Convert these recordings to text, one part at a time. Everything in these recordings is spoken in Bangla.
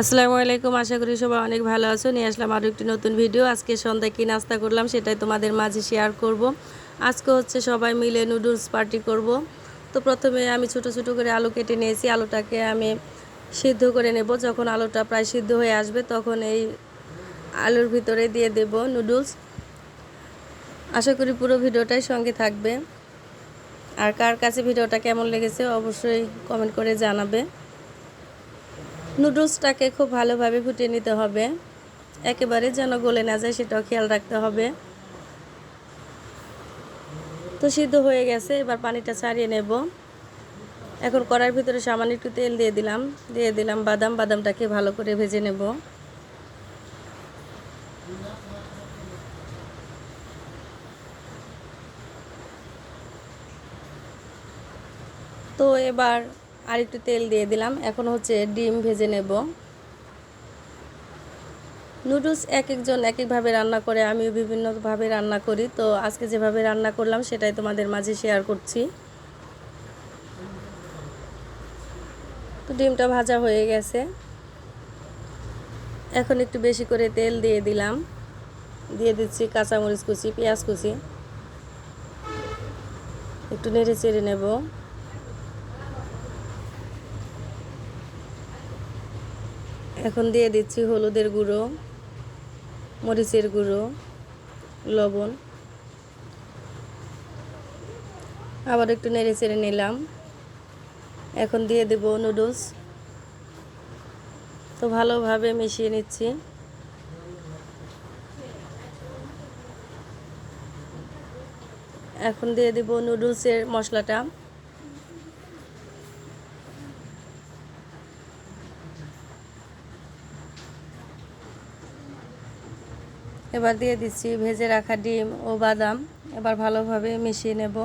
আসসালামু আলাইকুম, আশা করি সবাই অনেক ভালো আছো। নিয়ে আসলাম আরও একটি নতুন ভিডিও আজকে সন্ধ্যায় কী নাস্তা করলাম সেটাই তোমাদের মাঝে শেয়ার করব। আজকে হচ্ছে সবাই মিলে নুডলস পার্টি করব। তো প্রথমে আমি ছোট ছোট করে আলু কেটে নিয়েছি। আলুটাকে আমি সিদ্ধ করে নেব। যখন আলুটা প্রায় সিদ্ধ হয়ে আসবে, তখন এই আলুর ভিতরে দিয়ে দেব নুডলস আশা করি পুরো ভিডিওটাই সঙ্গে থাকবে। আর কার কাছে ভিডিওটা কেমন লেগেছে অবশ্যই কমেন্ট করে জানাবে। নুডলসটাকে খুব ভালোভাবে ফুটিয়ে নিতে হবে। একেবারে যেন গলে না যায় সেটাও খেয়াল রাখতে হবে। তো সিদ্ধ হয়ে গেছে, এবার পানিটা ছাড়িয়ে নেব। এখন কড়ার ভিতরে সামান্য একটু তেল দিয়ে দিলাম। দিয়ে দিলাম বাদাম, বাদামটাকে ভালো করে ভেজে নেব। তো এবার আর একটু তেল দিয়ে দিলাম। এখন হচ্ছে ডিম ভেজে নেব। নুডলস এক একজন এক একভাবে রান্না করে, আমিও বিভিন্নভাবে রান্না করি। তো আজকে যেভাবে রান্না করলাম, সেটাই তোমাদের মাঝে শেয়ার করছি। তো ডিমটা ভাজা হয়ে গেছে। এখন একটু বেশি করে তেল দিয়ে দিলাম। দিয়ে দিচ্ছি কাঁচামরিচ কুচি, পেঁয়াজ কুচি। একটু নেড়ে চেড়ে নেব। এখন দিয়ে দিচ্ছি হলুদের গুঁড়ো, মরিচের গুঁড়ো, লবণ। আবার একটু নেড়ে চেড়ে নিলাম। এখন দিয়ে দেব নুডলস। তো ভালোভাবে মিশিয়ে নিচ্ছি। এখন দিয়ে দেব নুডলসের মশলাটা। এবার দিয়ে দিচ্ছি ভেজে রাখা ডিম ও বাদাম। এবার ভালোভাবে মিশিয়ে নেব।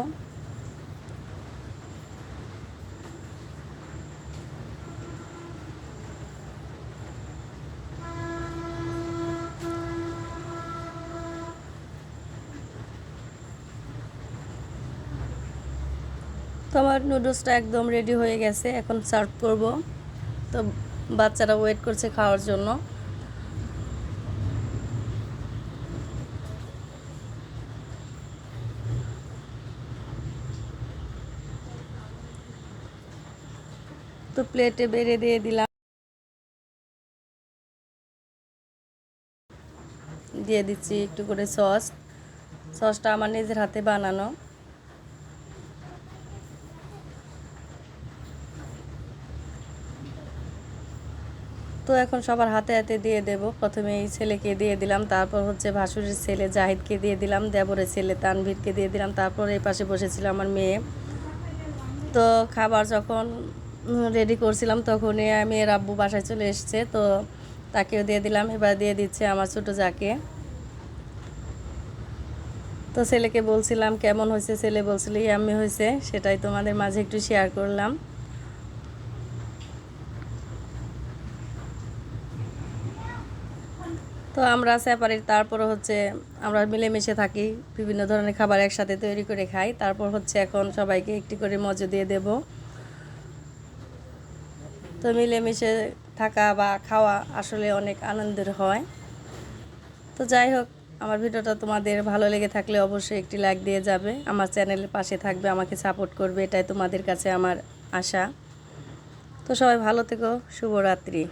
তো আমার নুডলসটা একদম রেডি হয়ে গেছে, এখন সার্ভ করব। তো বাচ্চারা ওয়েট করছে খাওয়ার জন্য। তো প্লেটে বেড়ে দিয়ে দিলাম। দিয়ে দিচ্ছি একটু করে সস সসটা আমার নিজের হাতে বানানো। তো এখন সবার হাতে হাতে দিয়ে দেব। প্রথমে এই ছেলেকে দিয়ে দিলাম, তারপর হচ্ছে ভাসুরের ছেলে জাহিদকে দিয়ে দিলাম, দেবরের ছেলে তানভীরকে দিয়ে দিলাম, তারপর এই পাশে বসেছিল আমার মেয়ে। তো খাবার যখন রেডি করছিলাম, তখনই আমি এর আব্বু বাসায় চলে এসছে, তো তাকেও দিয়ে দিলাম। এবার দিয়ে দিচ্ছে আমার ছোটো যাকে তো ছেলেকে বলছিলাম, কেমন হয়েছে? ছেলে বলছিল আমি হয়েছে। সেটাই তোমাদের মাঝে একটু শেয়ার করলাম। তো আমরা সেপারেট তারপরে হচ্ছে আমরা মিলেমিশে থাকি, বিভিন্ন ধরনের খাবার একসাথে তৈরি করে খাই। তারপর হচ্ছে এখন সবাইকে একটি করে মজা দিয়ে দেব। তো মিলেমিশে থাকা বা খাওয়া আসলে অনেক আনন্দের হয়। তো যাই হোক, আমার ভিডিওটা তোমাদের ভালো লেগে থাকলে অবশ্যই একটি লাইক দিয়ে যাবে। আমার চ্যানেলের পাশে থাকবে, আমাকে সাপোর্ট করবে, এটাই তোমাদের কাছে আমার আশা। তো সবাই ভালো থেকো, শুভরাত্রি।